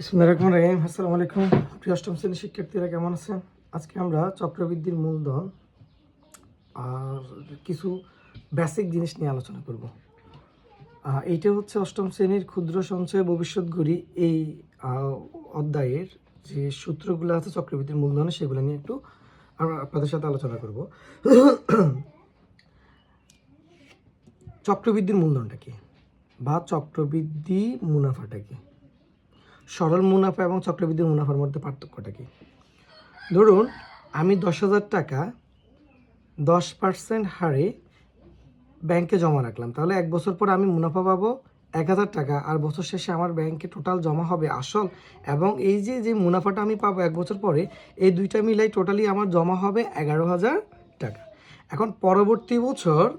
বিসমুল্লাহ রহমান রহিম। আসসালামু আলাইকুম। প্রিয় অষ্টম শ্রেণির শিক্ষার্থীরা, কেমন আছেন? আজকে আমরা চক্রবৃদ্ধির মূলধন আর কিছু বেসিক জিনিস নিয়ে আলোচনা করব। এইটা হচ্ছে অষ্টম শ্রেণির ক্ষুদ্র সঞ্চয় ভবিষ্যৎ গড়ি এই অধ্যায়ের যে সূত্রগুলো আছে চক্রবৃদ্ধির মূলধনে, সেগুলো নিয়ে একটু আমরা আপনাদের সাথে আলোচনা করব। চক্রবৃদ্ধির মূলধনটা কি? বা চক্রবৃদ্ধি মুনাফাটা কি? সরল মুনাফা এবং চক্রবৃদ্ধির মুনাফার মধ্যে পার্থক্যটা কি? ধরুন, আমি দশ হাজার টাকা দশ পার্সেন্ট হারে ব্যাংকে জমা রাখলাম। তাহলে এক বছর পর আমি মুনাফা পাবো এক হাজার টাকা। আর বছর শেষে আমার ব্যাংকে টোটাল জমা হবে আসল। এবং এই যে যে মুনাফাটা আমি পাবো এক বছর পরে, এই দুইটা মিলাই টোটালি আমার জমা হবে এগারো হাজার টাকা। এখন পরবর্তী বছর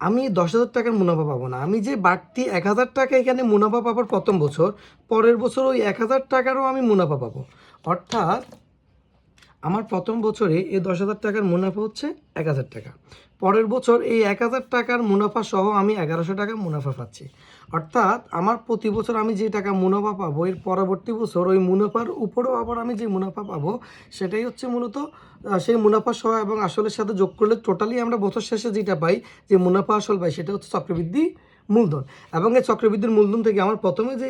আমি দশ হাজার টাকার মুনাফা পাবো না। আমি যে বাড়তি এক হাজার টাকা এখানে মুনাফা পাবার প্রথম বছর, পরের বছর ওই এক হাজার টাকারও আমি মুনাফা পাবো। অর্থাৎ আমার প্রথম বছরে এই দশ হাজার টাকার মুনাফা হচ্ছে এক হাজার টাকা। পরের বছর এই এক হাজার টাকার মুনাফা সহ আমি এগারোশো টাকা মুনাফা পাচ্ছি। অর্থাৎ আমার প্রতি বছর আমি যে টাকা মুনাফা পাবো, এর পরবর্তী বছর ওই মুনাফার উপরেও আবার আমি যে মুনাফা পাবো, সেটাই হচ্ছে মূলত সেই মুনাফা সহ এবং আসলের সাথে যোগ করলে টোটালি আমরা বছর শেষে যেটা পাই, যে মুনাফা আসল পাই, সেটা হচ্ছে চক্রবৃদ্ধি মূলধন। এবং এই চক্রবৃদ্ধির মূলধন থেকে আমার প্রথমে যে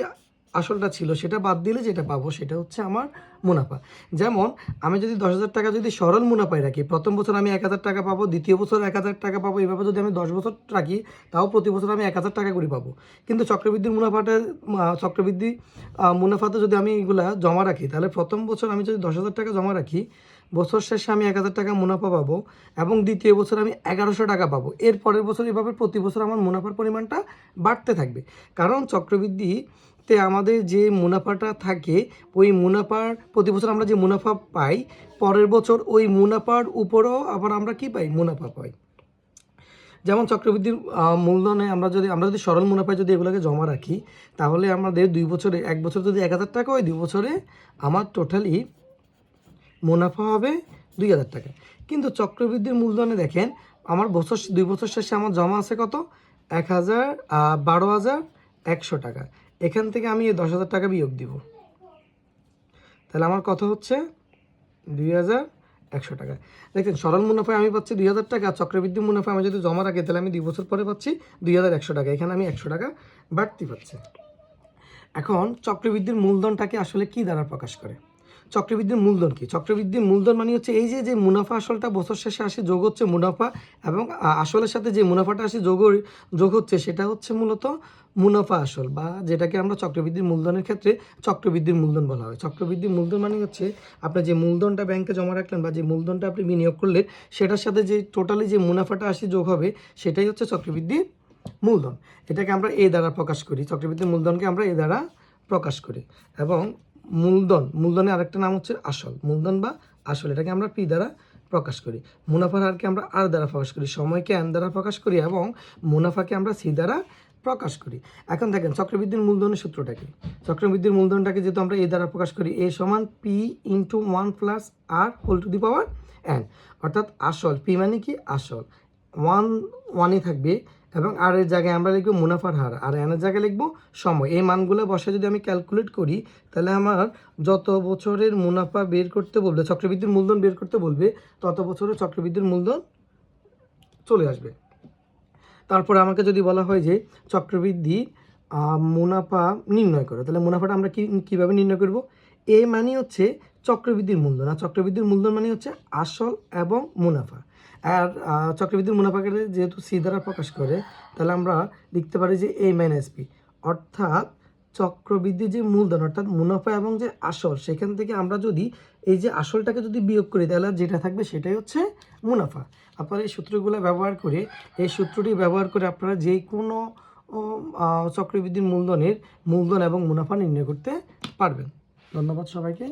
আসলটা ছিল, সেটা বাদ দিলে যেটা পাবো সেটা হচ্ছে আমার মুনাফা। যেমন, আমি যদি দশ হাজার টাকা যদি সরল মুনাফায় রাখি, প্রথম বছর আমি এক হাজার টাকা পাবো, দ্বিতীয় বছর এক হাজার টাকা পাবো, এভাবে যদি আমি দশ বছর রাখি, তাও প্রতি বছর আমি এক হাজার টাকা করে পাবো। কিন্তু চক্রবৃদ্ধির মুনাফাটা চক্রবৃদ্ধি মুনাফাতে যদি আমি এগুলা জমা রাখি, তাহলে প্রথম বছর আমি যদি দশ হাজার টাকা জমা রাখি, বছর শেষে আমি এক হাজার টাকা মুনাফা পাবো এবং দ্বিতীয় বছর আমি এগারোশো টাকা পাবো। এর পরের বছর এভাবে প্রতি বছর আমার মুনাফার পরিমাণটা বাড়তে থাকবে। কারণ চক্রবৃদ্ধিতে আমাদের যে মুনাফাটা থাকে, ওই মুনাফার প্রতি বছর আমরা যে মুনাফা পাই, পরের বছর ওই মুনাফার উপরেও আবার আমরা কি পাই? মুনাফা পাই। যেমন চক্রবৃদ্ধির মূলধনে আমরা যদি আমরা যদি সরল মুনাফায় যদি এগুলোকে জমা রাখি, তাহলে আমাদের দুই বছরে, এক বছর যদি এক হাজার টাকা হয়, দুই বছরে আমার টোটালি মুনাফা হবে দুই হাজার টাকা। কিন্তু চক্রবৃদ্ধির মূলধনে দেখেন, আমার বছর, দুই বছর শেষে আমার জমা আছে কত? এক হাজার বারো হাজার একশো টাকা। এখান থেকে আমি দশ হাজার টাকা বিয়োগ দিব। তাহলে আমার কত হচ্ছে? দুই হাজার একশো টাকা। দেখেন সরল মুনাফায় আমি পাচ্ছি দুই হাজার টাকা, চক্রবৃদ্ধি মুনাফা আমি যদি জমা রাখি, তাহলে আমি দুই বছর পরে পাচ্ছি দুই হাজার একশো টাকা। এখানে আমি একশো টাকা বাড়তি পাচ্ছি। এখন চক্রবৃদ্ধির মূলধনটাকে আসলে কি দ্বারা প্রকাশ করে? চক্রবৃদ্ধির মূলধন কি? চক্রবৃদ্ধির মূলধন মানে হচ্ছে এই যে যে মুনাফা আসলটা বছর শেষে আসে, যোগ হচ্ছে মুনাফা এবং আসলের সাথে যে মুনাফাটা আসে যোগ যোগ হচ্ছে সেটা হচ্ছে মূলত মুনাফা আসল বা যেটাকে আমরা চক্রবৃদ্ধির মূলধনের ক্ষেত্রে চক্রবৃদ্ধির মূলধন বলা হয়। চক্রবৃদ্ধির মূলধন মানে হচ্ছে আপনার যে মূলধনটা ব্যাংকে জমা রাখলেন বা যে মূলধনটা আপনি বিনিয়োগ করলেন, সেটার সাথে যে টোটালি যে মুনাফাটা আসে যোগ হবে, সেটাই হচ্ছে চক্রবৃদ্ধির মূলধন। এটাকে আমরা এ দ্বারা প্রকাশ করি। চক্রবৃদ্ধির মূলধনকে আমরা এ দ্বারা প্রকাশ করি এবং মূলধন মূলধনের আরেকটা নাম হচ্ছে আসল। মূলধন বা আসল, এটাকে আমরা পি দ্বারা প্রকাশ করি। মুনাফার হারকে আমরা আর দ্বারা প্রকাশ করি, সময়কে এন দ্বারা প্রকাশ করি এবং মুনাফাকে আমরা সি দ্বারা প্রকাশ করি। এখন দেখেন, চক্রবৃদ্ধির মূলধনের সূত্রটাকে চক্রবৃদ্ধির মূলধনটাকে যেহেতু আমরা এ দ্বারা প্রকাশ করি, এ সমান P into one plus R whole to the power N অর্থাৎ আসল পি মানে কি? আসল। ওয়ান ওয়ানই থাকবে এবং আর এর জায়গায় আমরা লিখব মুনাফার হার, আর এনের জায়গায় লিখব সময়। এই মানগুলো বসে যদি আমি ক্যালকুলেট করি, তাহলে আমার যত বছরের মুনাফা বের করতে বলবে, চক্রবৃদ্ধির মূলধন বের করতে বলবে, তত বছরের চক্রবৃদ্ধির মূলধন চলে আসবে। তারপরে আমাকে যদি বলা হয় যে চক্রবৃদ্ধি মুনাফা নির্ণয় করো, তাহলে মুনাফাটা আমরা কি, কীভাবে নির্ণয় করব? এ মানে হচ্ছে চক্রবৃদ্ধির মূলধন, আর চক্রবৃদ্ধির মূলধন মানে হচ্ছে আসল এবং মুনাফা। আর চক্রবৃদ্ধির মুনাফাকে যেহেতু সি দ্বারা প্রকাশ করে, তাহলে আমরা লিখতে পারি যে এ মাইনাস পি অর্থাৎ চক্রবৃদ্ধির যে মূলধন, অর্থাৎ মুনাফা এবং যে আসল, সেখান থেকে আমরা যদি এই যে আসলটাকে যদি বিয়োগ করি, তাহলে যেটা থাকবে সেটাই হচ্ছে মুনাফা। আপনারা এই সূত্রগুলো ব্যবহার করে, এই সূত্রটি ব্যবহার করে আপনারা যে কোনো চক্রবৃদ্ধির মূলধনের মূলধন এবং মুনাফা নির্ণয় করতে পারবেন। ধন্যবাদ সবাইকে।